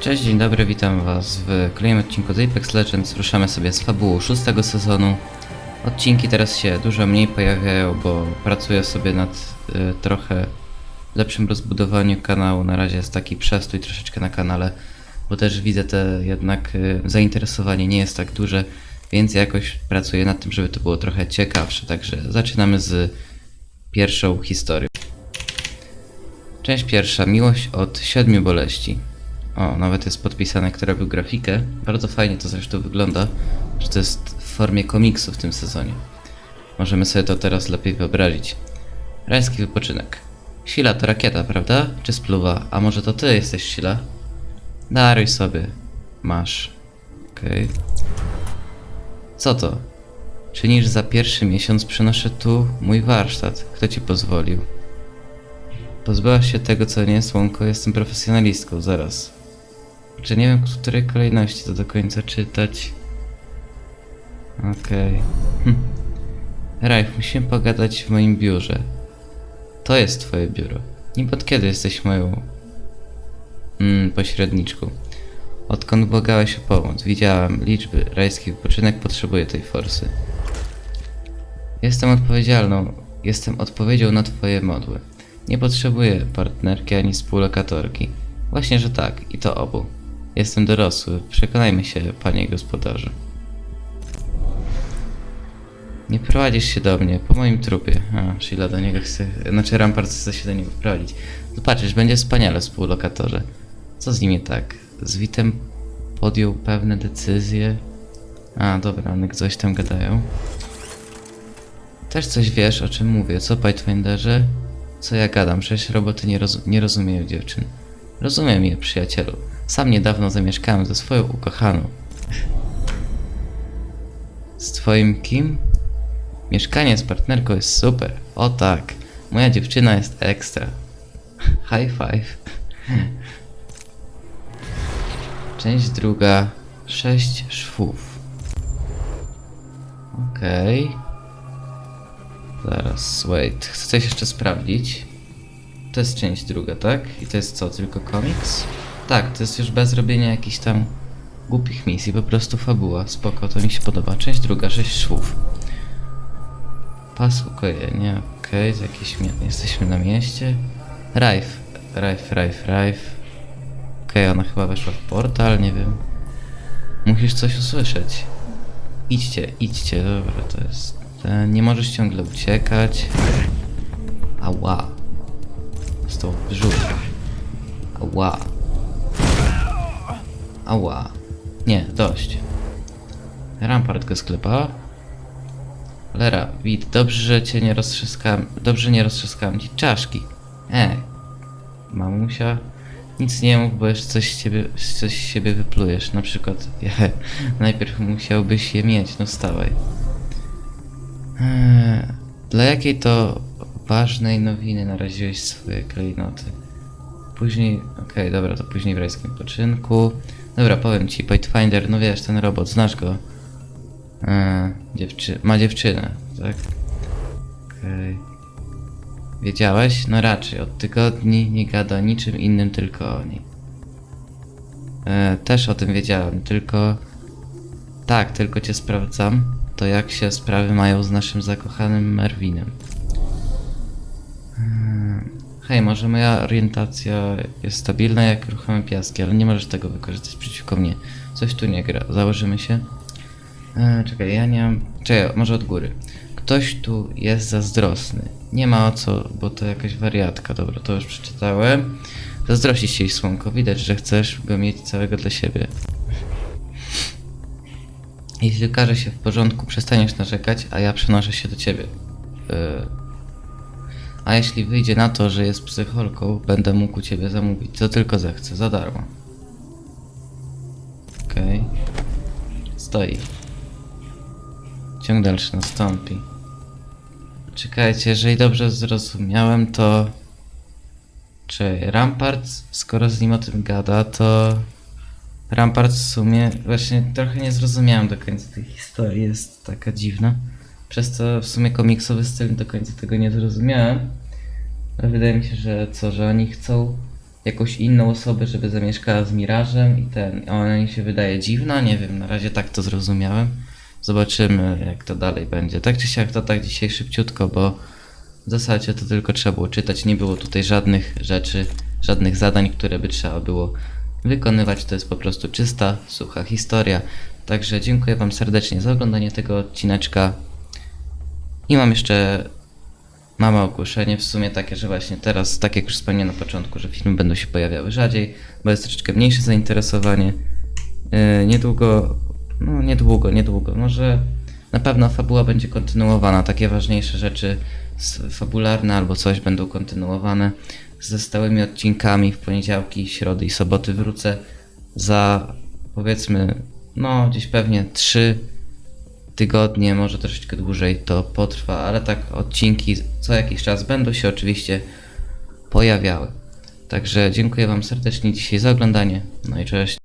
Cześć, dzień dobry, witam was w kolejnym odcinku z Apex Legends. Ruszamy sobie z fabułą szóstego sezonu. Odcinki teraz się dużo mniej pojawiają, bo pracuję sobie nad y, trochę lepszym rozbudowaniu kanału. Na razie jest taki przestój troszeczkę na kanale, bo też widzę te jednak y, zainteresowanie nie jest tak duże, więc jakoś pracuję nad tym, żeby to było trochę ciekawsze. Także zaczynamy z pierwszą historią. Część pierwsza. Miłość od siedmiu boleści. O, nawet jest podpisane, kto robił grafikę. Bardzo fajnie to zresztą wygląda, że to jest w formie komiksu w tym sezonie. Możemy sobie to teraz lepiej wyobrazić. Rajski wypoczynek. Sila to rakieta, prawda? Czy spluwa? A może to ty jesteś Sila? Daruj sobie. Masz. Okej. Co to? Czynisz za pierwszy miesiąc przynoszę tu mój warsztat. Kto ci pozwolił? Pozbyłaś się tego, co nie słonko, jestem profesjonalistką, zaraz. Czy nie wiem, w której kolejności to do końca czytać? Okej. Hm. Rajf, musimy pogadać w moim biurze. To jest twoje biuro. Niby od kiedy jesteś moją... Mm, pośredniczką? Odkąd błagałeś o pomoc, widziałem liczby. Rajski wypoczynek potrzebuje tej forsy. Jestem odpowiedzialną. Jestem odpowiedzią na twoje modły. Nie potrzebuję partnerki ani współlokatorki. Właśnie, że tak, i to obu. Jestem dorosły, przekonajmy się, panie gospodarzu. Nie prowadzisz się do mnie, po moim trupie. A, Sheila do niego chce, znaczy Rampart chce się do niego wprowadzić. Zobaczysz, będzie wspaniale współlokatorze. Co z nim nie tak? Z Witem podjął pewne decyzje. A, dobra, one coś tam gadają. Też coś wiesz, o czym mówię, co, Pathfinderze? Co ja gadam, przecież roboty nie, roz nie rozumieją dziewczyn. Rozumiem je, przyjacielu. Sam niedawno zamieszkałem ze swoją ukochaną. Z twoim kim? Mieszkanie z partnerką jest super. O tak. Moja dziewczyna jest ekstra. High five. Część druga. Sześć szwów. Okej. Zaraz, wait. Chcę coś jeszcze sprawdzić. To jest część druga, tak? I to jest co, tylko komiks? Tak, to jest już bez robienia jakichś tam głupich misji, po prostu fabuła. Spoko, to mi się podoba. Część druga, sześć szwów. Pas ukojenia, okej, z jakieś jesteśmy na mieście. Rajf, Rajf, Rajf, Rajf. Okej, ona chyba weszła w portal, nie wiem. Musisz coś usłyszeć. Idźcie, idźcie, dobra, to jest... Nie możesz ciągle uciekać. Ała. Został brzuch. Ała. Ała. Nie, dość. Rampart go sklepa. Lera, wid, dobrze, że cię nie roztrzaskałem. Dobrze nie roztrzaskałem ci czaszki. Ej. Mamusia. Nic nie mów, bo jeszcze coś z ciebie, coś z siebie wyplujesz. Na przykład, je, najpierw musiałbyś je mieć, no stawaj. Eee, Dla jakiej to ważnej nowiny naraziłeś swoje klejnoty? Później, okej, dobra, to później w rajskim poczynku. Dobra, powiem ci, Pathfinder, no wiesz, ten robot, znasz go. Eee, dziewczy ma dziewczynę, tak? Okej. Wiedziałeś? No raczej, od tygodni nie gada o niczym innym, tylko o niej. Eee, też o tym wiedziałem, tylko... Tak, tylko cię sprawdzam, to jak się sprawy mają z naszym zakochanym Merwinem. Hej, może moja orientacja jest stabilna jak ruchome piaski, ale nie możesz tego wykorzystać przeciwko mnie. Coś tu nie gra. Założymy się. E, czekaj, ja nie mam... Czekaj, może od góry. Ktoś tu jest zazdrosny. Nie ma o co, bo to jakaś wariatka. Dobra, to już przeczytałem. Zazdrościć się słonko. Widać, że chcesz go mieć całego dla siebie. Jeśli okaże się w porządku, przestaniesz narzekać, a ja przenoszę się do ciebie. E, a jeśli wyjdzie na to, że jest psycholką, będę mógł u ciebie zamówić, co tylko zechcę, za darmo. Okej. Stoi. Ciąg dalszy nastąpi. Czekajcie, jeżeli dobrze zrozumiałem, to... Czy Rampart, skoro z nim o tym gada, to... Rampart w sumie... Właśnie trochę nie zrozumiałem do końca tej historii, jest taka dziwna. Przez co w sumie komiksowy styl do końca tego nie zrozumiałem. Ale wydaje mi się, że co, że oni chcą jakąś inną osobę, żeby zamieszkała z Mirażem i ten, ona mi się wydaje dziwna, nie wiem, na razie tak to zrozumiałem. Zobaczymy jak to dalej będzie. Tak czy siak to tak dzisiaj szybciutko, bo w zasadzie to tylko trzeba było czytać, nie było tutaj żadnych rzeczy, żadnych zadań, które by trzeba było wykonywać. To jest po prostu czysta, sucha historia. Także dziękuję Wam serdecznie za oglądanie tego odcineczka. I mam jeszcze małe ogłoszenie, w sumie takie, że właśnie teraz, tak jak już wspomniałem na początku, że filmy będą się pojawiały rzadziej, bo jest troszeczkę mniejsze zainteresowanie. Yy, niedługo, no niedługo, niedługo, może na pewno fabuła będzie kontynuowana, takie ważniejsze rzeczy fabularne albo coś będą kontynuowane. Ze stałymi odcinkami w poniedziałki, środy i soboty wrócę za powiedzmy, no gdzieś pewnie 3 tygodnie, może troszeczkę dłużej to potrwa, ale tak odcinki co jakiś czas będą się oczywiście pojawiały. Także dziękuję Wam serdecznie dzisiaj za oglądanie. No i cześć.